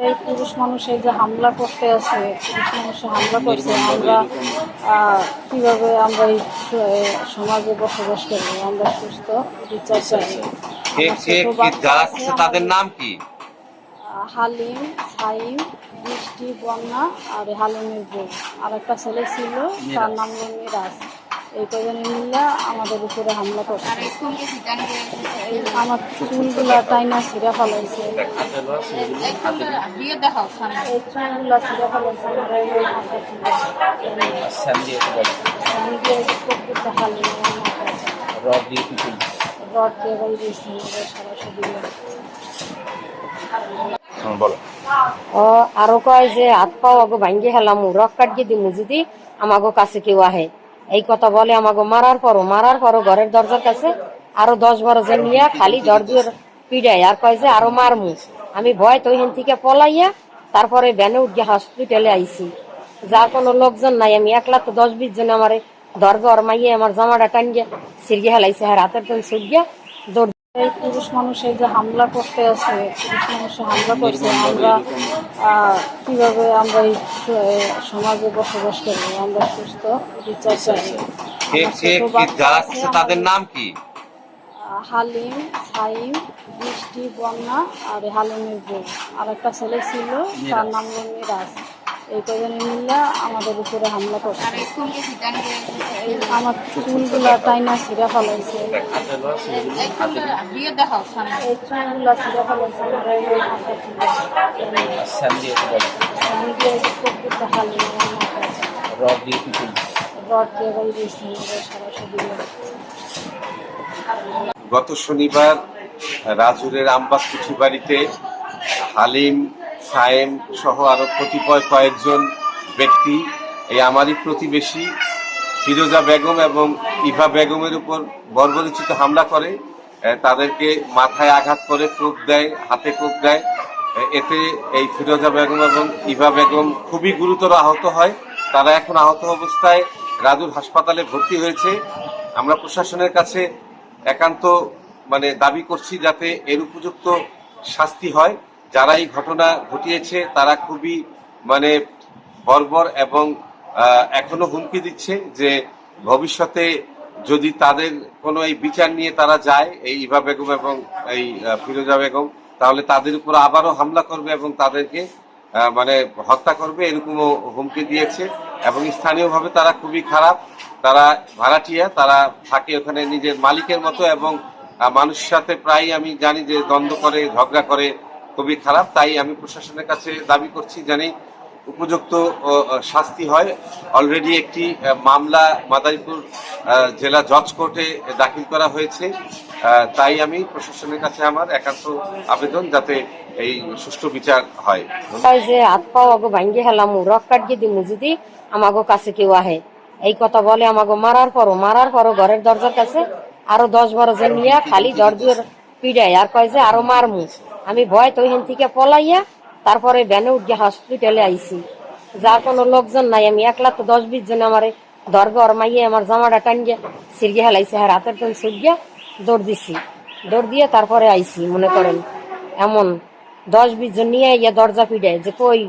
এই পুরুষ মানুষে যে হামলা করতে আছে পুরুষ মানুষে হামলা করছে আমরা কীভাবে আমরা এই সমাজে বসবাস করব? আমরা সুস্থ বিচার চাই। তাদের নাম কি? হালিম সাইম বৃষ্টি বন্যা আর হালিমের বউ। আর একটা ছেলে ছিল তার নাম মিরাজ। এই কজনে মিলে আমাদের উপরে হামলা করছে। আমার চুলগুলা টাইনা ছিঁড়া ফেলাইছে। দিয়ে এই চুলগুলা ছিঁড়া ফেলাইছে রড দিয়ে দিয়েছি সরাসরি বলো ও আরও কয় যে হাত পাও আগো ভাঙ্গি হেলাম রক কাটিয়ে দিমু যদি আমাগো কাছে কেউ আহে। এই কথা বলে আমাকে মারার পরও মারার পরও ঘরের দরজার কাছে আরও দশ বারো জন নিয়ে খালি দর পিড়ায় আর কয় যে, আরও মারমু। আমি ভয় তো হেন থেকে পলাইয়া তারপরে ভ্যানে উঠে হসপিটালে আইছি। যার কোনো লোকজন নাই, আমি একলা তো দশ বিশ জন আমার দরগা ওর মাইয়ে আমার জামাটা টানিয়ে সিরগে হেলাইছে হাতের তেন সুগিয়া দৌড় এই পুরুষ মানুষে যে হামলা করতে আছে পুরুষ মানুষে হামলা করছে আমরা কীভাবে আমরা এই সমাজে বসবাস করব আমরা সুস্থ বিচার চাই কি বাচ্চা আছে, তাদের নাম কি? হালিম সাইম বৃষ্টি বন্যা আর হালিমের বউ। আর একটা ছেলে ছিল তার নাম হলো মিরাজ। এই কজনে মিলে আমাদের উপরে হামলা করছে। আমার চুলগুলা টাইনা ছিঁড়া ফেলাইছে। এই চুলগুলা ফেলাইছে রড দিয়ে দিয়েছি। গত শনিবার রাজুরের আমবাগ কিছু বাড়িতে হালিম সায়েম সহ আরও কতিপয় কয়েকজন ব্যক্তি এই আমারই প্রতিবেশী ফিরোজা বেগম এবং ইভা বেগমের উপর বর্বরিচিত হামলা করে তাদেরকে মাথায় আঘাত করে কোপ দেয়, হাতে কোপ দেয়। এতে এই ফিরোজা বেগম এবং ইভা বেগম খুবই গুরুতর আহত হয়। তারা এখন আহত অবস্থায় রাজুর হাসপাতালে ভর্তি হয়েছে। আমরা প্রশাসনের কাছে একান্ত মানে দাবি করছি যাতে এর উপযুক্ত শাস্তি হয়। যারা এই ঘটনা ঘটিয়েছে, তারা খুবই মানে বর্বর এবং এখনও হুমকি দিচ্ছে যে ভবিষ্যতে যদি তাদের কোনো এই বিচার নিয়ে তারা যায়, এই ইভা বেগম এবং এই ফিরোজা বেগম, তাহলে তাদের উপর আবারও হামলা করবে এবং তাদেরকে মানে হত্যা করবে, এরকমও হুমকি দিয়েছে। এবং স্থানীয়ভাবে তারা খুবই খারাপ। তারা ভাড়াটিয়া, তারা থাকে ওখানে নিজের মালিকের মতো এবং মানুষের সাথে প্রায় আমি জানি যে দ্বন্দ্ব করে, ঝগড়া করে খুবই খারাপ, তাই আমি প্রশাসনের কাছে দাবি করছি জানি উপযুক্ত শাস্তি হয়। অলরেডি একটি মামলা মাদারীপুর জেলা জজ কোর্টে দাখিল করা হয়েছে। তাই আমি প্রশাসনের কাছে আমার একান্ত আবেদন যাতে এই সুষ্ঠু বিচার হয়। যে হাত পাও ভাঙ্গি হেলাম রক কাটিয়ে দিমু যদি আমাগো কাছে কেউ আহে। এই কথা বলে আমাগো মারার পরও মারার পরও ঘরের দরজার কাছে আরও দশ বারো জন নিয়ে খালি দর দিয়ে পিড়াই আর কয় যে আরও মারমু। আমি ভয় তো হেন থেকে পলাইয়া তারপরে ভ্যানে উঠে হসপিটালে আইছি। যার কোনো লোকজন নাই, আমি একলা তো দশ বিশ জন আমার দরগা ওর মাইয়ে আমার জামাটা টানিয়ে সিরগে হেলাইছে আর হাতের তেন সুগিয়া দৌড় দিছি। দৌড় দিয়ে তারপরে আইছি, মনে করেন, এমন দশ বিশ জন নিয়ে ইয়া দরজা পিড়ে যে কই,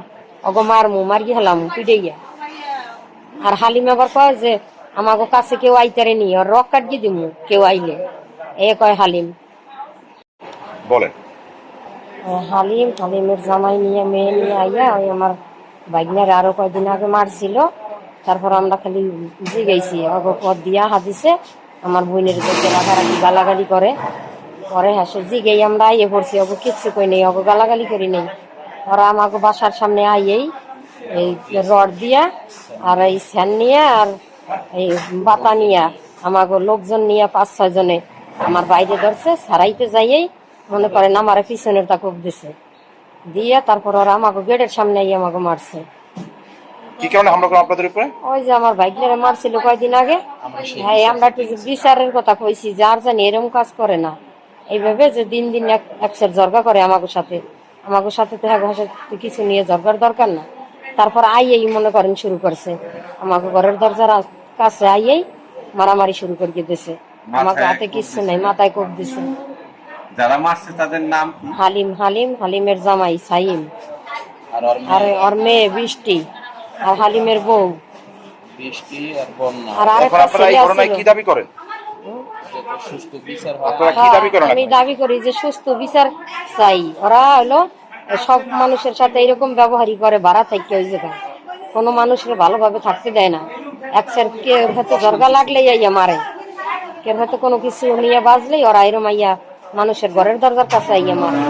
অগো মারমু মারিয়ে হেলাম পিড়াইয়া আর হালিম আবার কয় যে, আমাগো কাছে কেউ আইতারে নি আর রক কাটিয়ে দিমু, কেউ আইলে। এ কয় হালিম। বলেন। হালিম, হালিমের জামাই নিয়ে, মেয়ে নিয়ে আইয়া ওই আমার বাইকনার আরও কয়দিন আগে মারছিল। তারপর আমরা খালি জিগাইছি অগো পদ দিয়া হাদিছে, আমার বোনের রাগারাগি গালাগালি করে। পরে হাসে জিগেই আমরা আইয়ে পড়ছি, অগো কিচ্ছু কই নেই, অগো গালাগালি করি নেই। ওরা আমাকে বাসার সামনে আইয়েই এই রড দিয়া আর এই স্যান নিয়ে আর এই বাতা নিয়ে আমাকে লোকজন নিয়ে পাঁচ ছয় জনে আমার বাইরে ধরছে, সারাইতে যাইয়েই মনে করেন আমার পিছনের তা কোপ দিছে। দিয়ে তারপর ওরা আমাকে গেটের সামনে আইয়ে আমাকে মারছে। কি কারণে হামলা করল আপনাদের উপরে? ওই যে আমার বাইকনারে মারছিল কয়দিন আগে? হ্যাঁ আমরা একটু বিচারের কথা কইছি যে আর জানি এরকম কাজ করে না। এইভাবে যে দিন দিন এক- একসের জর্গা করে আমাকে সাথে। আমাকে সাথে তো হ্যাঁ সাথে কিছু নিয়ে জর্গার দরকার না। তারপর আইয়েই মনে করেন শুরু করছে। আমাকে ঘরের দরজার কাছে আইয়েই মারামারি শুরু করে দিয়েছে আমাকে হাতে কিছু নাই মাথায় কোপ দিছে। যারা মারছে তাদের নাম কি? হালিম হালিম হালিমের জামাই সাইম। আর ওর আর মেয়ে ওর মেয়ে বৃষ্টি আর হালিমের বউ। বৃষ্টি আর বন্যা। আর এখন আরেকটা আপনারা এই ছেলে ঘটনায় কি আছিল দাবি করেন? যাতে সুস্থ বিচার হয়। আপনারা কি দাবি করেন আমি এখন? দাবি করি যে সুস্থ বিচার চাই। ওরা হলো সব মানুষের সাথে এরকম ব্যবহারই করে ভাড়া থেকে ওই জায়গায়। কোনো মানুষের ভালোভাবে থাকতে দেয় না। এক স্যার কে হয়তো জর্গা লাগলেই আইয়া মারে। কেউ হয়তো কোনো কিছু নিয়ে বাজলেই ওরা এরম আইয়া মানুষের ঘরের দরজার কাছে আইয়া মারে।